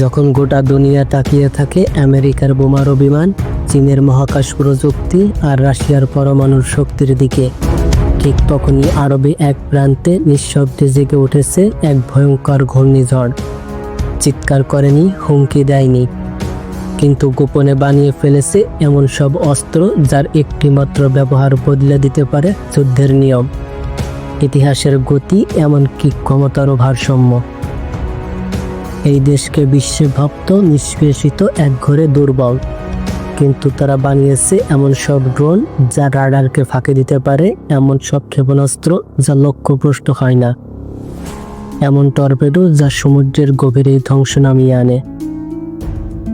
যখন গোটা দুনিয়া তাকিয়ে থাকে আমেরিকার বোমারু বিমান চীনের মহাকাশ প্রযুক্তি আর রাশিয়ার পরমাণুর শক্তির দিকে, ঠিক তখনই আরবে এক প্রান্তে নিঃশব্দে জেগে উঠেছে এক ভয়ঙ্কর ঘূর্ণিঝড়। চিৎকার করেনি, হুমকি দেয়নি, কিন্তু গোপনে বানিয়ে ফেলেছে এমন সব অস্ত্র যার একটি মাত্র ব্যবহার বদলে দিতে পারে যুদ্ধের নিয়ম। ইতিহাসের গতি এমনকি ক্ষমতারও ভারসাম্য। এই দেশকে বিশ্বে ভাবত, নিষ্পেষিত, এক ঘরে দুর্বল। কিন্তু তারা বানিয়েছে এমন সব ড্রোন যা রাডারকে ফাঁকি দিতে পারে, এমন সব ক্ষেপণাস্ত্র যা লক্ষ্যভ্রষ্ট হয় না। এমন টর্পেডো যা সমুদ্রের গভীরে ধ্বংস নামিয়ে আনে।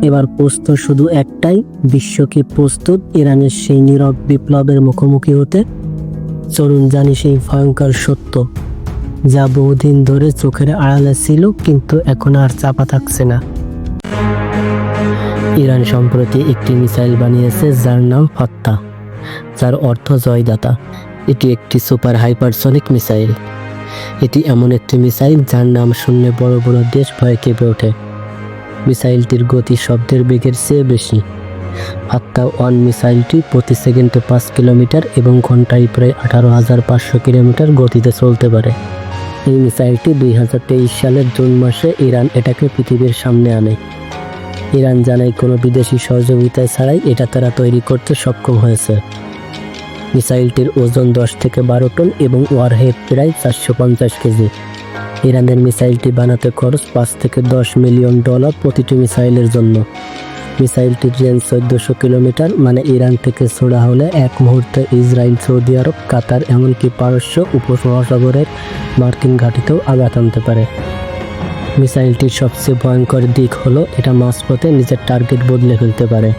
এবার প্রশ্ন শুধু একটাই, বিশ্বকে প্রস্তুত ইরানের সেই নীরব বিপ্লবের মুখোমুখি হতে। চলুন জানি সেই ভয়ঙ্কর সত্য। যা বহুদিন ধরে চোখের আড়ালে ছিল, কিন্তু এখন আর চাপা থাকছে না। ইরান সম্প্রতি একটি মিসাইল বানিয়েছে যার নাম ফত্তা যার অর্থ জয়দাতা। এটি একটি সুপার হাইপারসনিক মিসাইল। এটি এমন একটি মিসাইল যার নাম শুনলে বড় বড় দেশ ভয় কেঁপে ওঠে। মিসাইলটির গতি শব্দের বেগের চেয়ে বেশি। ফাত্তা ওয়ান মিসাইলটি প্রতি সেকেন্ডে পাঁচ কিলোমিটার এবং ঘন্টায় প্রায় আঠারো হাজার পাঁচশো কিলোমিটার গতিতে চলতে পারে। এই মিসাইলটি দুই হাজার তেইশ সালের জুন মাসে ইরান এটাকে পৃথিবীর সামনে আনে। ইরান জানায়, কোনো বিদেশি সহযোগিতা ছাড়াই এটা তারা তৈরি করতে সক্ষম হয়েছে। মিসাইলটির ওজন দশ থেকে বারো টন এবং ওয়ারহেড প্রায় চারশো পঞ্চাশ কেজি। ইরানের মিসাইলটি বানাতে খরচ পাঁচ থেকে দশ মিলিয়ন ডলার প্রতিটি মিসাইলের জন্য। মিসাইলটির রেঞ্জ চোদ্দশো কিলোমিটার মানে ইরান থেকে ছোড়া হলে এক মুহূর্তে ইসরায়েল, সৌদি আরব, কাতার এমনকি পারস্য উপমহাসাগরের মার্কিন ঘাঁটিতেও আঘাত আনতে পারে। মিসাইলটির সবচেয়ে ভয়ঙ্কর দিক হলো এটা মাঝপথে নিজের টার্গেট বদলে ফেলতে পারে।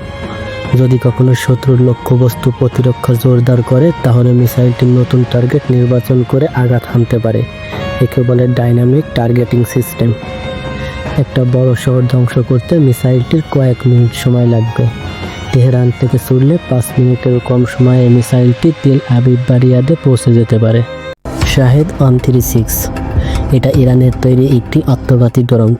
যদি কখনো শত্রুর লক্ষ্যবস্তু প্রতিরক্ষা জোরদার করে, তাহলে মিসাইলটির নতুন টার্গেট নির্বাচন করে আঘাত হানতে পারে। একে বলে ডাইনামিক টার্গেটিং সিস্টেম। একটা বড় শহর ধ্বংস করতে মিসাইলটির কয়েক মিনিট সময় লাগবে। তেহরান থেকে ছুড়লে পাঁচ মিনিটের কম সময়ে মিসাইলটি তেল আবিব বারিয়াদে পৌঁছে যেতে পারে। Shahed one three six. এটা ইরানের তৈরি একটি আত্মঘাতী ড্রোন।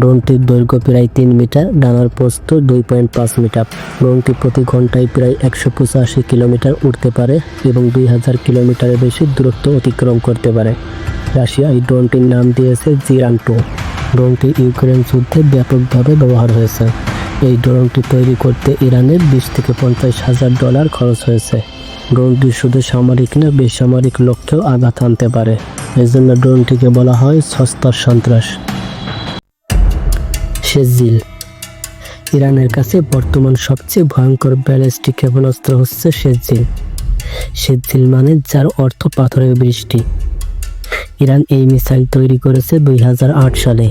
ড্রোনটির দৈর্ঘ্য প্রায় তিন মিটার, ডানার প্রস্থ দুই পয়েন্ট পাঁচ মিটার। ড্রোনটি প্রতি ঘন্টায় প্রায় একশো পঁচাশি কিলোমিটার উঠতে পারে এবং দুই হাজার কিলোমিটারের বেশি দূরত্ব অতিক্রম করতে পারে। রাশিয়া এই ড্রোনটির নাম দিয়েছে জিরান টু। ড্রোনটি ইউক্রেন যুদ্ধে ব্যাপকভাবে ব্যবহার হয়েছে। এই ড্রোনটি তৈরি করতে ইরানের বিশ থেকে পঞ্চাশ হাজার ডলার খরচ হয়েছে। ড্রোনটি শুধু সামরিক না, বেসামরিক লক্ষ্যেও আঘাত আনতে পারে। এই জন্য ড্রোনটিকে বলা হয় সস্তার সন্ত্রাস। শেজিল ইরানের কাছে বর্তমান সবচেয়ে ভয়ঙ্কর ব্যালিস্টিক ক্ষেপণাস্ত্র হচ্ছে শেজিল শেজিল মানে যার অর্থ পাথরের বৃষ্টি। ইরান এই মিসাইল তৈরি করেছে দুই হাজার আট সালে।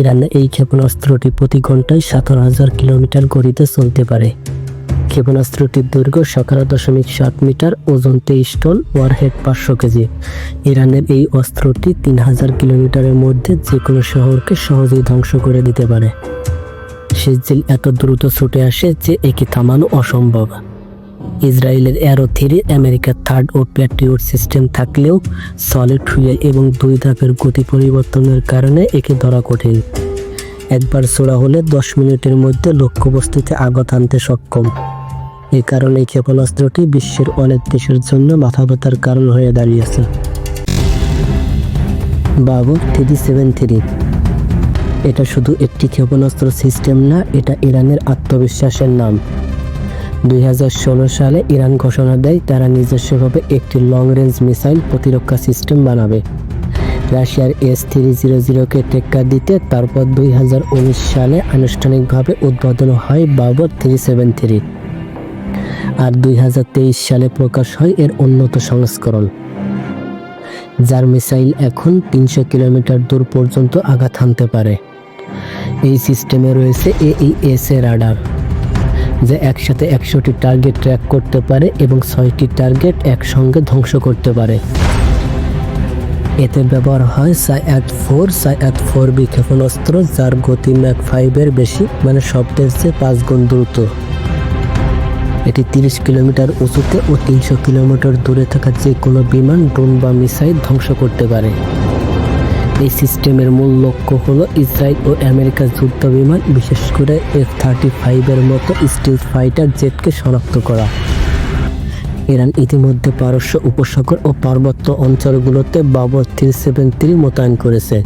ইরানের এই ক্ষেপণাস্ত্রটি প্রতি ঘন্টায় সতেরো হাজার কিলোমিটার গতিতে চলতে পারে। ক্ষেপণাস্ত্রটির দৈর্ঘ্য সতেরো দশমিক সাত মিটার, ওজন তেইশ টন, ওয়ারহেড পাঁচশো কেজি। ইরানের এই অস্ত্রটি তিন হাজার কিলোমিটারের মধ্যে যে কোনো শহরকে সহজেই ধ্বংস করে দিতে পারে। সেজিল এত দ্রুত ছুটে আসে যে একে থামানো অসম্ভব। ইসরায়েলের অ্যারো থ্রি আমেরিকার থার্ড ও প্যাট্রিয়ট সিস্টেম থাকলেও সলিড ফুয়েল এবং দুই ধাপের গতি পরিবর্তনের কারণে একে ধরা কঠিন। একবার ছোড়া হলে দশ মিনিটের মধ্যে লক্ষ্যবস্তুতে আঘাত আনতে সক্ষম। এ কারণে এই ক্ষেপণাস্ত্রটি বিশ্বের অনেক দেশের জন্য মাথা ব্যথার কারণ হয়ে দাঁড়িয়েছে। বাবু থ্রি সেভেন থ্রি এটা শুধু একটি ক্ষেপণাস্ত্র সিস্টেম না, এটা ইরানের আত্মবিশ্বাসের নাম। দুই হাজার ষোলো সালে ইরান ঘোষণা দেয় তারা নিজস্বভাবে একটি লং রেঞ্জ মিসাইল প্রতিরক্ষা সিস্টেম বানাবে। রাশিয়ার এস থ্রি জিরো জিরোকে টেক্কা দিতে তারপর দুই হাজার উনিশ সালে আনুষ্ঠানিকভাবে উদ্বোধন হয় বাবর থ্রি সেভেন থ্রি। আর দুই হাজার তেইশ সালে প্রকাশ হয় এর উন্নত সংস্করণ। যার মিসাইল এখন তিনশো কিলোমিটার দূর পর্যন্ত আঘাত হানতে পারে। এই সিস্টেমে রয়েছে এইএস এ রাডার যা একসাথে একশোটি টার্গেট ট্র্যাক করতে পারে এবং ছয়টি টার্গেট একসঙ্গে ধ্বংস করতে পারে। এতে ব্যবহার হয় সাই সায়াত ফোর সাই সায়াত ফোর বি ক্ষেপণাস্ত্র যার গতি ম্যাক ফাইভের বেশি মানে শব্দের চেয়ে পাঁচ গুণ দ্রুত। এটি তিরিশ কিলোমিটার উঁচুতে ও তিনশো কিলোমিটার দূরে থাকা যে কোনো বিমান, ড্রোন বা মিসাইল ধ্বংস করতে পারে। এই সিস্টেমের মূল লক্ষ্য হলো ইসরায়েল ও আমেরিকার যুদ্ধ বিমান বিশেষ করে এফ থার্টি ফাইভের মতো স্টিল ফাইটার জেটকে শনাক্ত করা। ইরান ইতিমধ্যে পারস্য উপসাগর ও পার্বত্য অঞ্চলগুলোতে বাবর থ্রি সেভেন থ্রি মোতায়েন করেছে।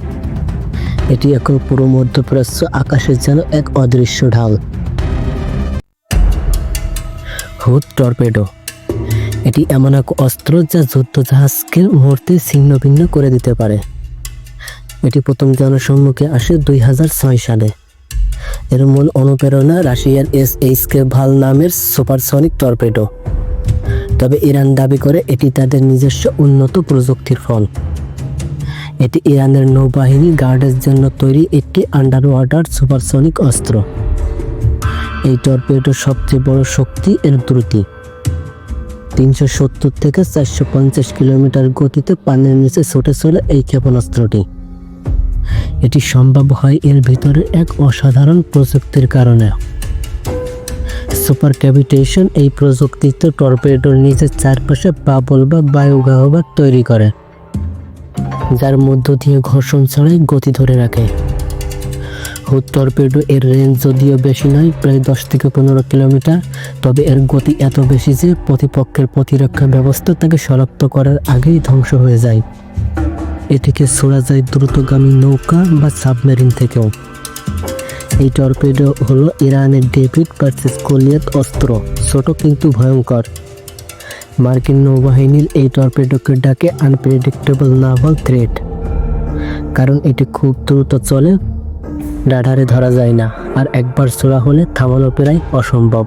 এটি এখন পুরো মধ্যপ্রাচ্য আকাশের যেন এক অদৃশ্য ঢাল। Hoot torpedo. এটি এমন এক অস্ত্র যা যুদ্ধজাহাজকে মুহূর্তে ছিন্ন ভিন্ন করে দিতে পারে। এটি প্রথম জনসম্মুখে আসে দুই হাজার ছয় সালে। এর মূল অনুপ্রেরণা রাশিয়ার এস এইচ কে ভালো নামের সুপারসনিক টর্পেডো। তবে ইরান দাবি করে এটি তাদের নিজস্ব উন্নত প্রযুক্তির ফল। এটি ইরানের নৌবাহিনী গার্ডের জন্য তৈরি একটি আন্ডার ওয়াটার সুপারসনিক অস্ত্র। এই টর্পেডোর সবচেয়ে বড় শক্তি এর দ্রুতি তিনশো সত্তর থেকে চারশো পঞ্চাশ কিলোমিটার গতিতে পানির নিচে ছুটে চলে এই ক্ষেপণাস্ত্রটি। এটি সম্ভব হয় এর ভিতরে এক অসাধারণ প্রযুক্তির কারণে। সুপার ক্যাভিটেশন এই প্রযুক্তিতে টর্পেডোর নিচের চারপাশে বাবল বা বায়ুগাহবাদ তৈরি করে, যার মধ্য দিয়ে ঘর্ষণ ছাড়াই গতি ধরে রাখে। হুদ টর্পেডো এর রেঞ্জ যদিও বেশি নয়, প্রায় দশ থেকে পনেরো কিলোমিটার, তবে এর গতি এত বেশি যে প্রতিপক্ষের প্রতিরক্ষা ব্যবস্থা তাকে শনাক্ত করার আগেই ধ্বংস হয়ে যায়। এটিকে ছোড়া যায় দ্রুতগামী নৌকা বা সাবমেরিন থেকেও। এই টর্পেডো হলো ইরানের ডেভিড ভার্সেস গলিয়াত অস্ত্র, ছোট কিন্তু ভয়ঙ্কর। মার্কিন নৌবাহিনীর এই টর্পেডোকে ডাকে আনপ্রেডিক্টেবল নাভাল থ্রেট। কারণ এটি খুব দ্রুত চলে, রাডারে ধরা যায় না, আর একবার ছোড়া হলে থামানো প্রায় অসম্ভব।